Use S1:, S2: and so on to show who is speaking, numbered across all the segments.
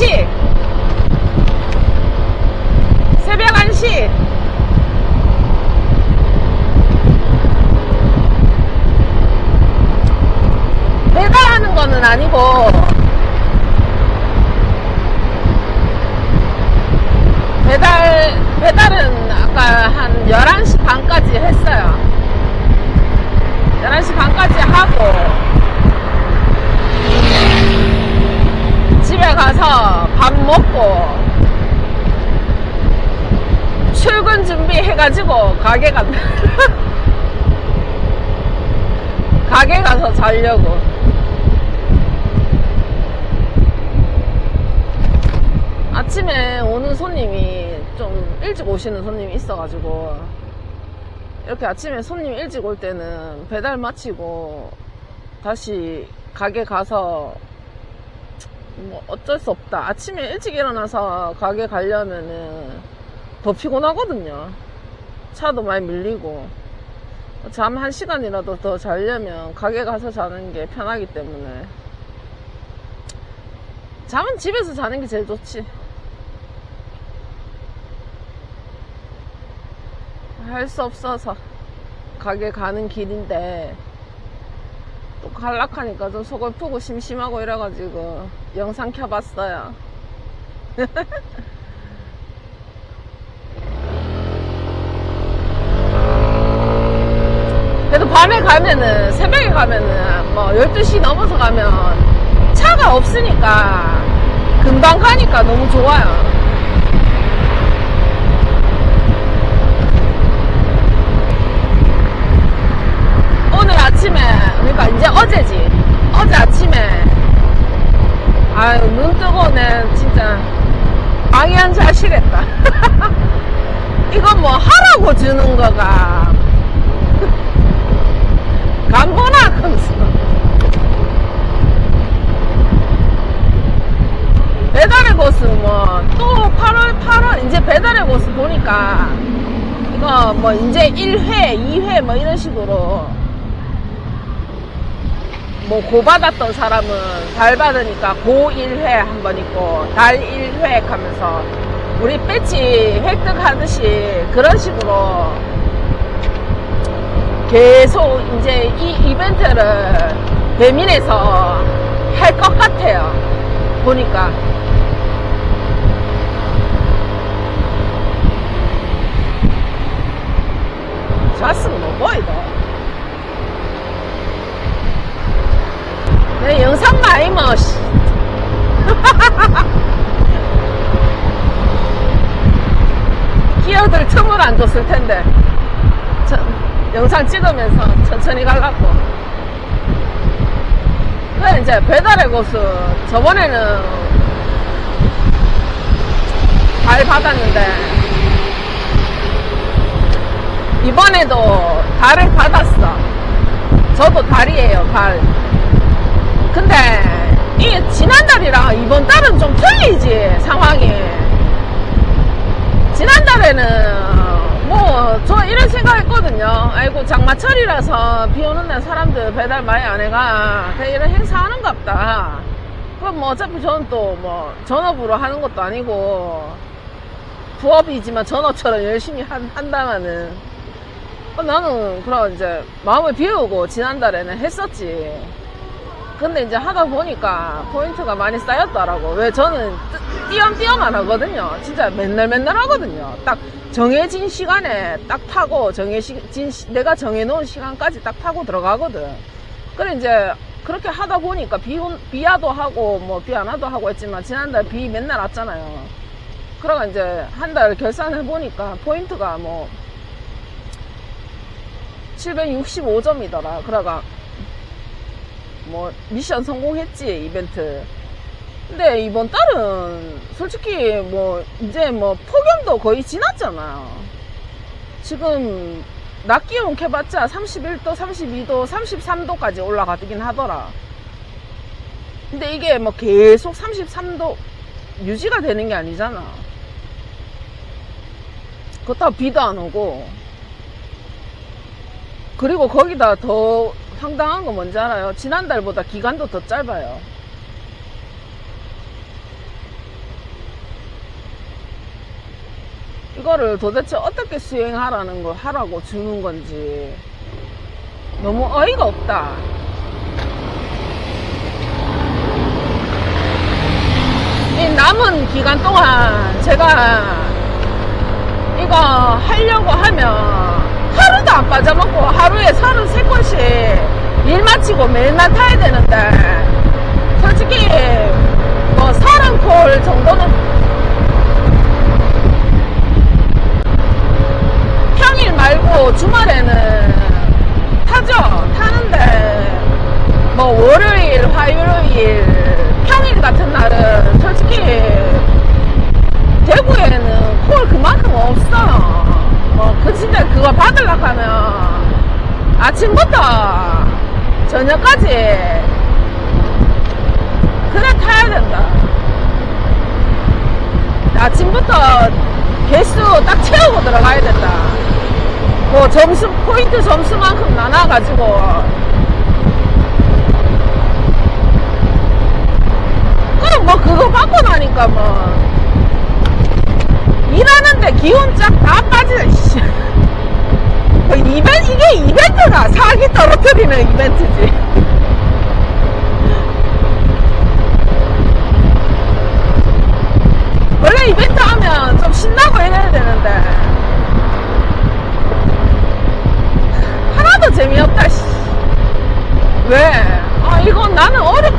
S1: 1시에 1시. 새벽 1시. 배달하는 거는 아니고 배달 배달은 아까 한 11시 반까지 했어요. 11시 반까지 하고 집에 가서 밥 먹고 출근 준비해가지고 가게 간다. 가게 가서 자려고. 아침에 오는 손님이 좀 일찍 오시는 손님이 있어가지고 이렇게 아침에 손님 일찍 올 때는 배달 마치고 다시 가게 가서 뭐 어쩔 수 없다. 아침에 일찍 일어나서 가게 가려면은 더 피곤하거든요. 차도 많이 밀리고 잠 한 시간이라도 더 자려면 가게 가서 자는 게 편하기 때문에 잠은 집에서 자는 게 제일 좋지. 할 수 없어서 가게 가는 길인데 또 갈락하니까 좀 속을 푸고 심심하고 이래가지고 영상 켜봤어요. 그래도 밤에 가면은 새벽에 가면은 뭐 12시 넘어서 가면 차가 없으니까 금방 가니까 너무 좋아요. 오늘 아침에 그러니까 이제 어제지. 어제 아침에. 아유 눈 뜨고 내 진짜 방해한 자실했다. 이건 뭐 하라고 주는 거가. 간보나 하면서. 배달의 곳은 뭐또 8월 8월? 이제 배달의 곳을 보니까 이거 뭐 이제 1회 2회 뭐 이런 식으로 뭐 고 받았던 사람은 달 받으니까 고 1회 한 번 있고 달 1회 하면서 우리 배지 획득하듯이 그런 식으로 계속 이제 이 이벤트를 배민에서 할 것 같아요. 보니까. 좋았으면 뭐 보이도. 내 영상 많이 뭐, 씨. 끼어들 틈을 안 줬을 텐데. 저, 영상 찍으면서 천천히 가려고. 그래, 이제 배달의 곳은 저번에는 달 받았는데, 이번에도 달을 받았어. 저도 달이에요, 달. 근데, 이 지난달이랑 이번 달은 좀 틀리지, 상황이. 지난달에는 뭐 저 이런 생각했거든요. 아이고 장마철이라서 비 오는 날 사람들 배달 많이 안 해가 이런 행사 하는갑다. 그럼 뭐 어차피 저는 또 뭐 전업으로 하는 것도 아니고 부업이지만 전업처럼 열심히 한, 한다마는 어, 나는 그럼 이제 마음을 비우고 지난달에는 했었지. 근데 이제 하다 보니까 포인트가 많이 쌓였더라고. 왜 저는 뜨- 띄엄띄엄 안 하거든요. 진짜 맨날 맨날 하거든요. 딱 정해진 시간에 딱 타고 정해진 시- 내가 정해놓은 시간까지 딱 타고 들어가거든. 그래 이제 그렇게 하다 보니까 비, 온- 비와도 하고 뭐 비 안 와도 하고 했지만 지난달 비 맨날 왔잖아요. 그러가 이제 한 달 결산해 보니까 포인트가 뭐 765점이더라. 그러가 뭐 미션 성공했지 이벤트. 근데 이번 달은 솔직히 뭐 이제 뭐 폭염도 거의 지났잖아요. 지금 낮 기온 캐봤자 31도, 32도, 33도까지 올라가긴 하더라. 근데 이게 뭐 계속 33도 유지가 되는 게 아니잖아. 그렇다고 비도 안 오고. 그리고 거기다 더 황당한 거 뭔지 알아요? 지난달보다 기간도 더 짧아요. 이거를 도대체 어떻게 수행하라는 걸 하라고 주는 건지 너무 어이가 없다. 이 남은 기간 동안 제가 이거 하려고 하면 하루도 안 빠져먹고 하루에 33번씩 일 마치고 매일날 타야 되는데 솔직히 뭐 30콜 정도는 평일 말고 주말에는 타죠. 타는데 뭐 월요일, 화요일, 평일 같은 날은 솔직히 대구에는 콜 그만큼 없어. 뭐그 진짜 그거 받으려고 하면 아침부터 저녁까지 그래 타야 된다. 아침부터 개수 딱 채우고 들어가야 된다. 뭐 점수 포인트 점수만큼 나눠가지고 그럼 뭐 그거 받고 나니까 뭐 일하는데 기운 쫙 다 빠지네 이벤 이게 이벤트가 사기 떨어뜨리는 이벤트지 원래 이벤트 하면 좀 신나고 이래야 되는데 하나도 재미없다 씨. 왜? 아 이건 나는 어렵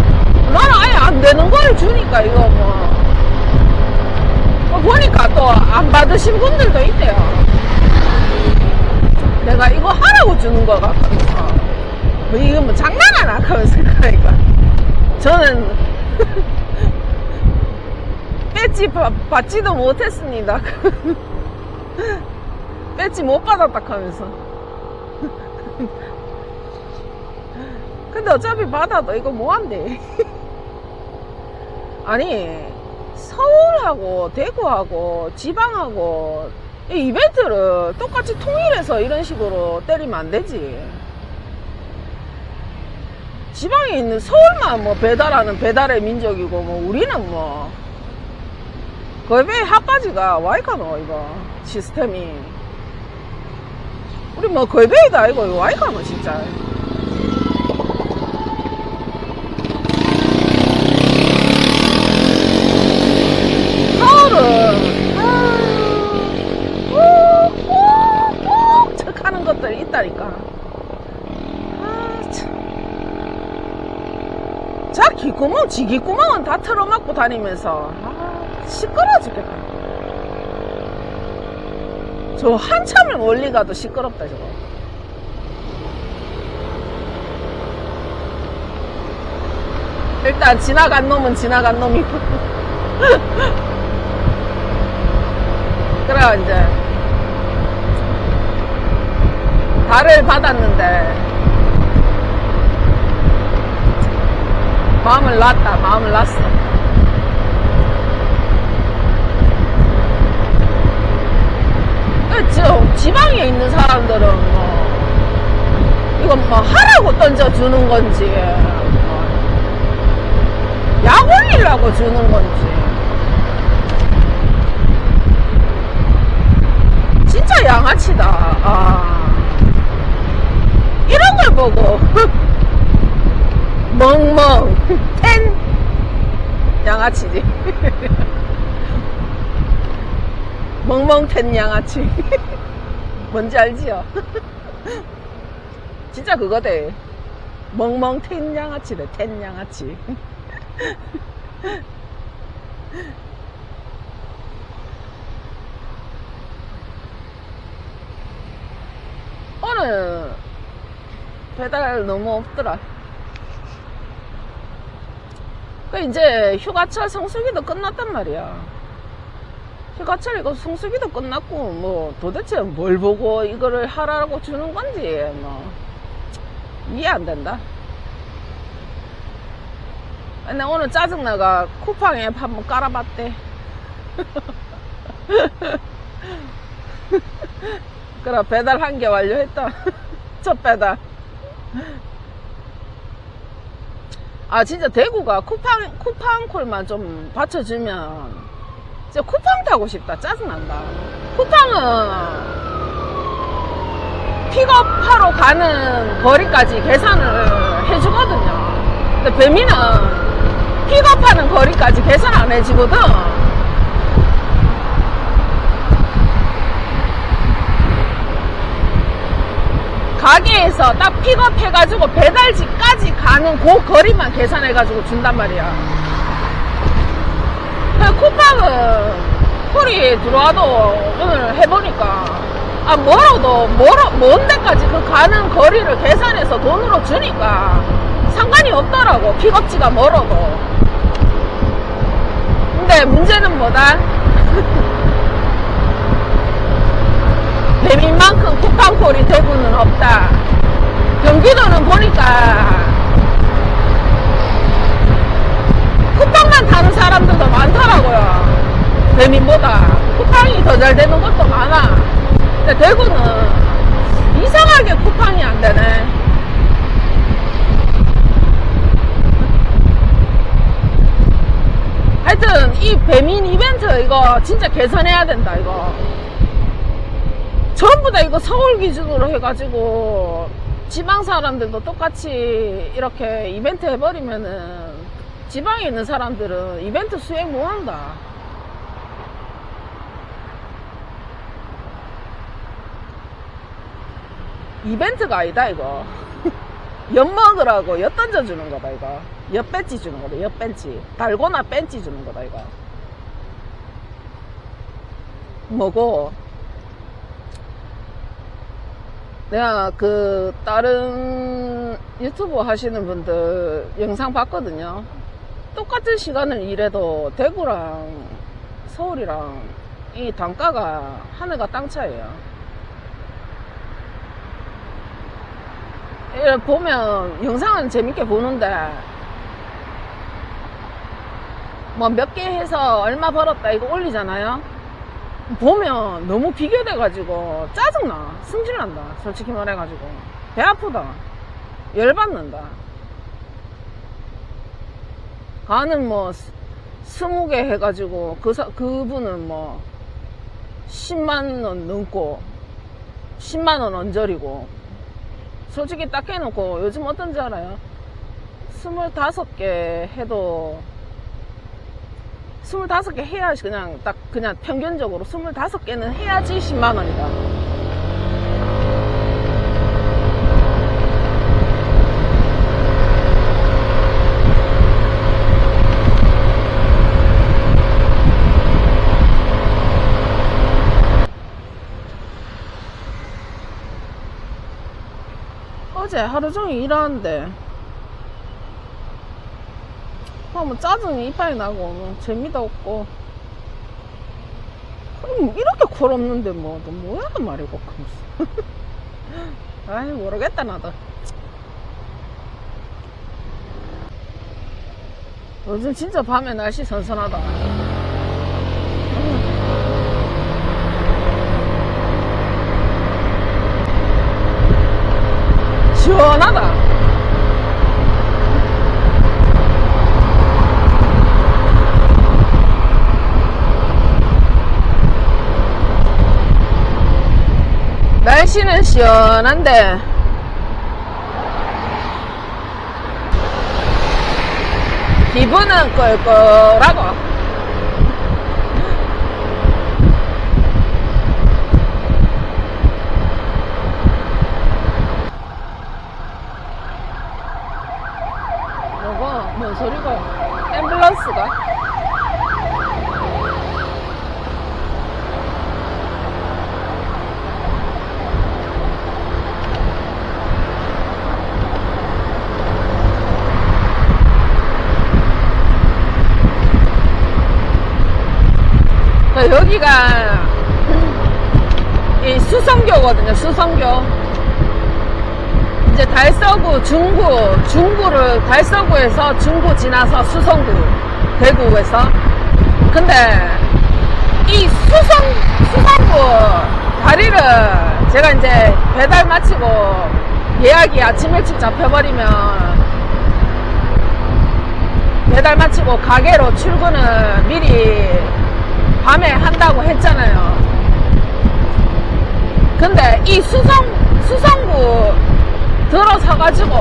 S1: 나는 아예 안 되는 걸 주니까 이거 뭐 어, 보니까 또 안 받으신 분들도 있대요 내가 이거 하라고 주는 거 같거든요 뭐 이거 뭐 장난하나 하면서 그러니까 저는 배지 받- 받지도 못했습니다. 배지 못 받았다 하면서. 근데 어차피 받아도 이거 뭐한대 아니 서울하고 대구하고 지방하고 이 이벤트를 똑같이 통일해서 이런 식으로 때리면 안 되지. 지방에 있는 서울만 뭐 배달하는 배달의 민족이고 뭐 우리는 뭐 거의 핫바지가 와이카노 이거 시스템이. 우리 뭐 걸베이다 이거 이거 와이카노 진짜. 서울은 꾹꾹꾹 척하는 것들이 있다니까. 아, 참. 자 귓구멍 지 귓구멍은 다 틀어막고 다니면서. 아, 시끄러워 죽겠다. 저 한참을 멀리 가도 시끄럽다 저거. 일단 지나간 놈은 지나간 놈이고. 그래 이제. 달을 받았는데 마음을 놨다 마음을 놨어 그렇죠 지방에 있는 사람들은 뭐 이건 뭐 하라고 던져주는 건지 뭐 약 올리려고 주는 건지. 진짜 양아치다. 아. 이런 걸 보고 멍멍 텐 양아치지. 멍멍 텐 양아치 뭔지 알지요? 진짜 그거대 멍멍 텐 양아치래 텐 양아치 오늘 배달 너무 없더라. 그 이제 휴가철 성수기도 끝났단 말이야. 휴가철 이거 성수기도 끝났고 뭐 도대체 뭘 보고 이거를 하라고 주는 건지 뭐 이해 안 된다. 근데 오늘 짜증나가 쿠팡 앱 한번 깔아봤대. 그래 배달 한 개 완료했다. 첫 배달. 아 진짜 대구가 쿠팡 쿠팡 콜만 좀 받쳐주면 진짜 쿠팡 타고 싶다. 짜증난다. 쿠팡은 픽업하러 가는 거리까지 계산을 해주거든요. 근데 배미는 픽업하는 거리까지 계산 안 해주거든. 가게에서 딱 픽업해가지고 배달지까지 가는 그 거리만 계산해가지고 준단 말이야. 쿠팡은 콜이 들어와도 오늘 해보니까 아 멀어도 멀어 먼 데까지 그 가는 거리를 계산해서 돈으로 주니까 상관이 없더라고. 픽업지가 멀어도. 근데 문제는 뭐다? 배민만큼 쿠팡콜이 대구는 없다. 경기도는 보니까 쿠팡만 타는 사람들도 많더라고요. 배민보다 쿠팡이 더 잘 되는 것도 많아. 근데 대구는 이상하게 쿠팡이 안 되네. 하여튼 이 배민 이벤트 이거 진짜 개선해야 된다 이거. 전부 다 이거 서울 기준으로 해가지고 지방 사람들도 똑같이 이렇게 이벤트 해버리면은 지방에 있는 사람들은 이벤트 수행 못한다. 이벤트가 아니다 이거. 엿 먹으라고 엿 던져주는 거다 이거. 엿 벤치 주는 거다 엿 벤치. 달고나 벤치 주는 거다 이거. 뭐고? 내가 그 다른 유튜브 하시는 분들 영상 봤거든요. 똑같은 시간을 일해도 대구랑 서울이랑 이 단가가 하늘과 땅 차이에요. 이렇게 보면 영상은 재밌게 보는데 뭐 몇 개 해서 얼마 벌었다 이거 올리잖아요. 보면 너무 비교돼 가지고 짜증나. 승질난다. 솔직히 말해 가지고. 배 아프다. 열받는다 가는 뭐 스- 스무 개 해가지고 그 사, 그분은 뭐 10만 원 넘고 10만 원 언저리고 솔직히 딱 해놓고 요즘 어떤지 알아요? 25개 해도 25개 해야지 그냥 딱 그냥 평균적으로 25개는 해야지 10만 원이다. 하루 종일 일하는데. 아, 뭐 짜증이 이빨이 나고 뭐 재미도 없고. 그럼 이렇게 콜 없는데 뭐, 너 뭐야 말이고 하면서. 아이 모르겠다 나도. 요즘 진짜 밤에 날씨 선선하다 시원하다. 날씨는 시원한데. 기분은 뭐고 뭔 소리고 앰뷸런스가 그 여기가 이 수성교거든요. 수성교. 이제 달서구 중구 중구를 달서구에서 중구 지나서 수성구 대구에서 근데 이 수성 수성구 다리를 제가 이제 배달 마치고 예약이 아침 일찍 잡혀버리면 배달 마치고 가게로 출근을 미리 밤에 한다고 했잖아요. 근데 이 수성, 수성구 들어서가지고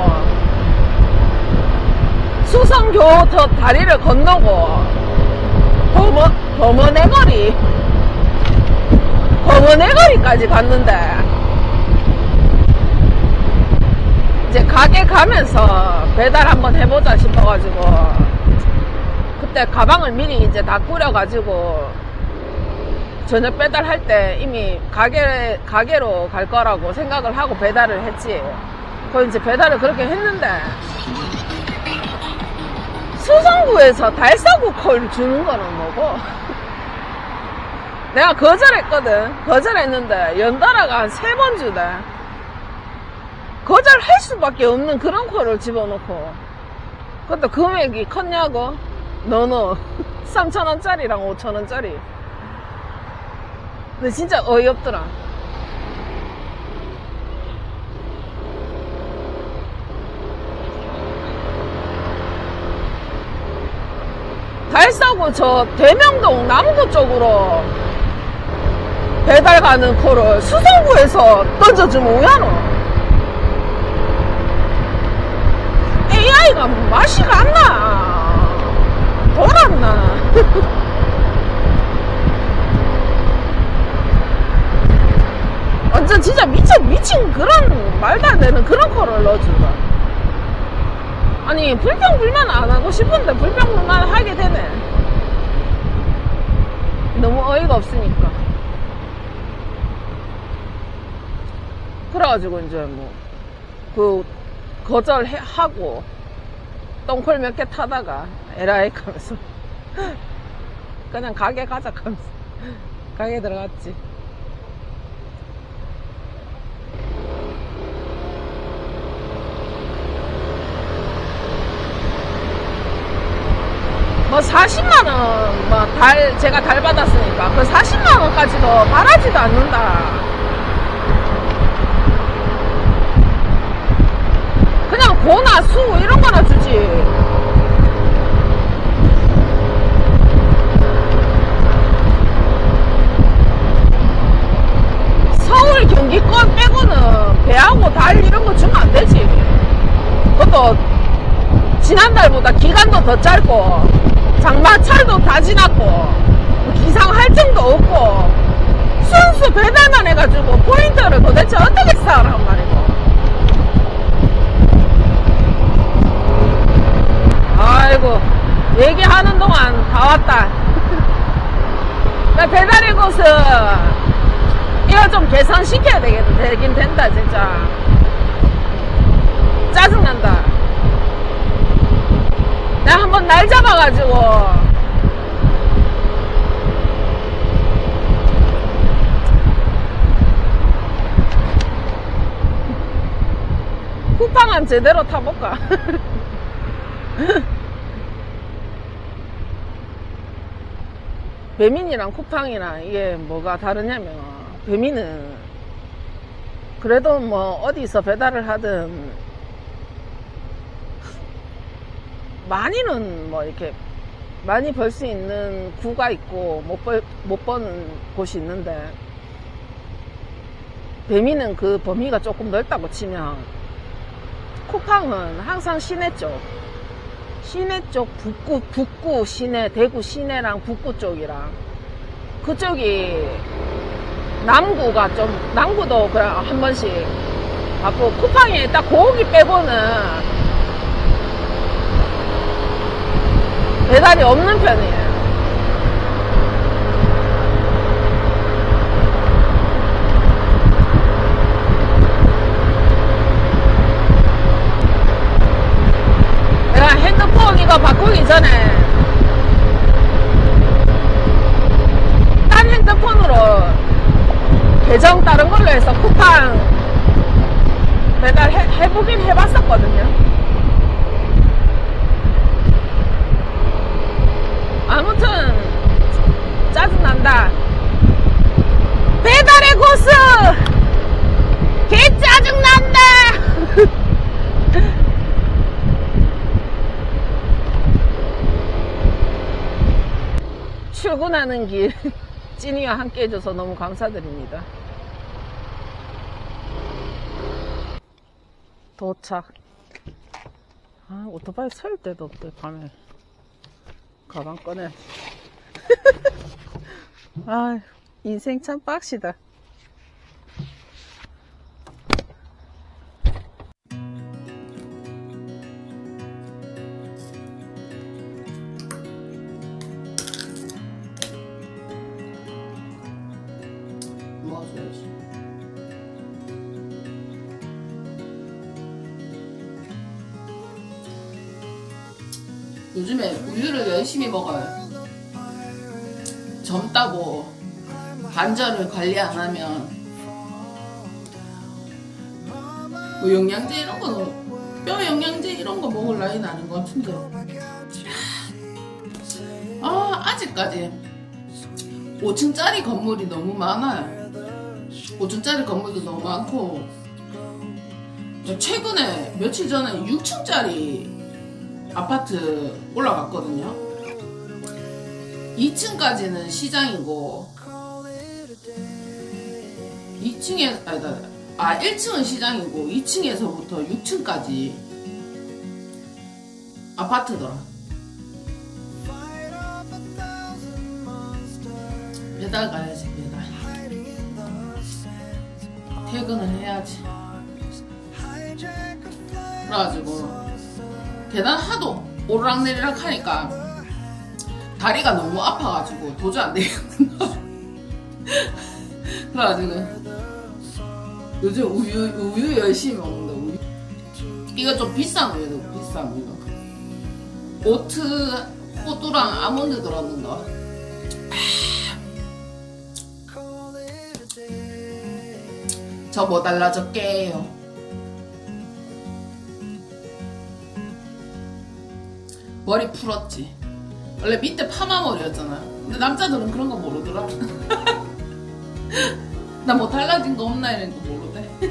S1: 수성교 저 다리를 건너고 범어, 범어내 거리 범어내 거리까지 갔는데 이제 가게 가면서 배달 한번 해보자 싶어가지고 그때 가방을 미리 이제 다 꾸려가지고 저녁 배달할 때 이미 가게, 가게로 갈 거라고 생각을 하고 배달을 했지. 그 이제 배달을 그렇게 했는데 수성구에서 달사구 콜 주는 거는 뭐고? 내가 거절했거든. 거절했는데 연달아가 한 세 번 주대. 거절할 수밖에 없는 그런 콜을 집어넣고. 그것도 금액이 컸냐고? 너너 3천원짜리랑 5천원짜리. 근데 진짜 어이없더라. 달사구 저 대명동 남구 쪽으로 배달 가는 코를 수성구에서 던져주면 우야노 AI가 맛이 갔나. 돌았나 완전 진짜 미쳐 미친 그런 말도 안 되는 그런 코를 넣어준다. 아니 불평불만 안 하고 싶은데 불평불만 하게 되네. 너무 어이가 없으니까. 그래가지고 이제 뭐 그 거절하고 똥콜 몇 개 타다가 에라이 하면서 그냥 가게 가자 하면서 가게 들어갔지 뭐 40만 원, 뭐 달, 제가 달 받았으니까 그 40만 원까지도 바라지도 않는다. 그냥 고나 수 이런 거나 주지. 서울 경기권 빼고는 배하고 달 이런 거 주면 안 되지. 그것도 지난달보다 기간도 더 짧고 장마철도 다 지났고 기상 할증도 없고 순수 배달만 해가지고 포인트를 도대체 어떻게 쌓으란 말이고. 아이고 얘기하는 동안 다 왔다. 나 배달의 곳은 이거 좀 개선시켜야 되긴 된다 진짜. 짜증난다 내가 한번 날 잡아가지고 쿠팡은 제대로 타볼까? 배민이랑 쿠팡이랑 이게 뭐가 다르냐면 배민은 그래도 뭐 어디서 배달을 하든 많이는 뭐 이렇게 많이 벌 수 있는 구가 있고 못, 벌, 못 버는 곳이 있는데 배미는 그 범위가 조금 넓다고 치면 쿠팡은 항상 시내 쪽 시내 쪽 북구 북구 시내 대구 시내랑 북구 쪽이랑 그쪽이 남구가 좀 남구도 그냥 한 번씩 받고 쿠팡이 딱 고기 빼고는 배달이 없는 편이에요. 내가 핸드폰 이거 바꾸기 전에 딴 핸드폰으로 계정 다른 걸로 해서 쿠팡 배달 해, 해보긴 해봤었거든요. 아무튼 짜증난다 배달의 고수 개 짜증난다 출근하는 길 찐이와 함께 해줘서 너무 감사드립니다. 도착. 아, 오토바이 세울 데도 없대, 밤에. 가방 꺼내. 아, 인생 참 빡시다. 먹어요. 젊다고 관절을 관리 안 하면 뭐 영양제 이런 거는 뼈 영양제 이런 거 먹을 나이는 아닌 것 같은데. 아 아직까지 5층짜리 건물이 너무 많아요. 5층짜리 건물도 너무 많고. 최근에 며칠 전에 6층짜리 아파트 올라갔거든요 2층까지는 시장이고 2층에 아니다 아 1층은 시장이고 2층에서부터 6층까지 아파트더라. 배달 가야지 배달. 퇴근을 해야지. 그래가지고 계단 하도 오르락내리락 하니까 다리가 너무 아파가지고 도저히 안 되겠구나. 그래가지고 요즘 우유 우유 열심히 먹는다 우유. 이거 좀 비싼 우유도 비싼 우유 오트 호두랑 아몬드 들었는 거 저뭐 달라졌게요? 머리 풀었지 원래 밑에 파마 머리였잖아 근데 남자들은 그런 거 모르더라. 나 뭐 달라진 거 없나 이런 거 모르대.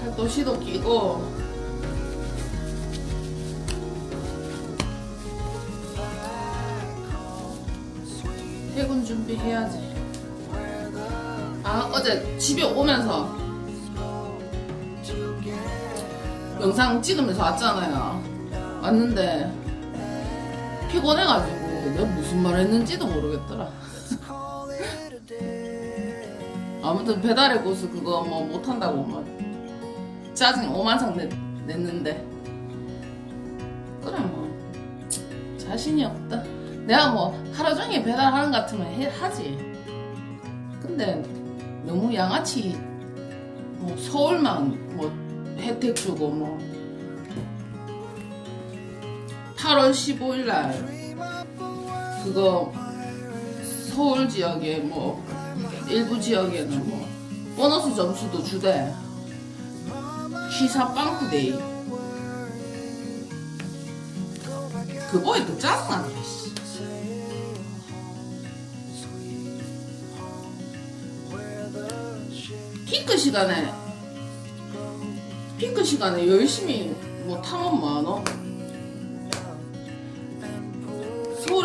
S1: 팔도시도 끼고. 퇴근 준비해야지. 아 어제 집에 오면서 영상 찍으면서 왔잖아요 왔는데 피곤해가지고 내가 무슨 말 했는지도 모르겠더라. 아무튼 배달의 고수 그거 뭐 못한다고 막 짜증 오만상 냈, 냈는데. 그래 뭐. 자신이 없다. 내가 뭐 하루 종일 배달하는 것 같으면 해, 하지. 근데 너무 양아치 뭐 서울만 뭐 혜택 주고 뭐 8월 15일 날 그거 서울 지역에 뭐 일부 지역에는 뭐 보너스 점수도 주대. 시사 빵꾸데이. 그거에 또 짜증나네 씨. 피크 시간에 피크 시간에 열심히 뭐 타면 많어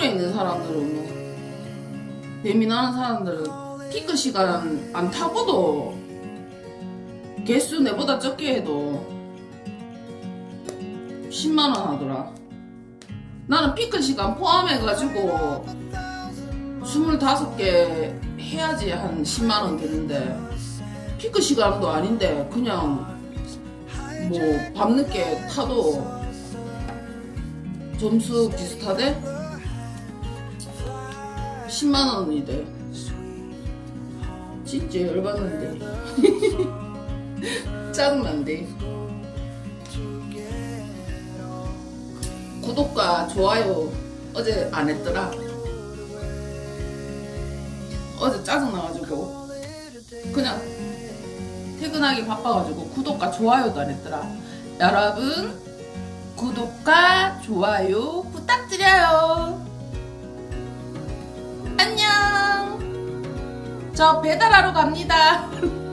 S1: 서울에 있는 사람들은 뭐 예민한 사람들은 피크 시간 안 타고도 개수 내보다 적게 해도 10만원 하더라 나는 피크 시간 포함해가지고 25개 해야지 한 10만원 되는데 피크 시간도 아닌데 그냥 뭐 밤늦게 타도 점수 비슷하대? 10만 원이 돼. 진짜 열받는데. 짜증난데. 구독과 좋아요 어제 안 했더라. 어제 짜증나가지고 그냥 퇴근하기 바빠가지고 구독과 좋아요도 안 했더라. 여러분 구독과 좋아요 부탁드려요. 안녕. 저 배달하러 갑니다.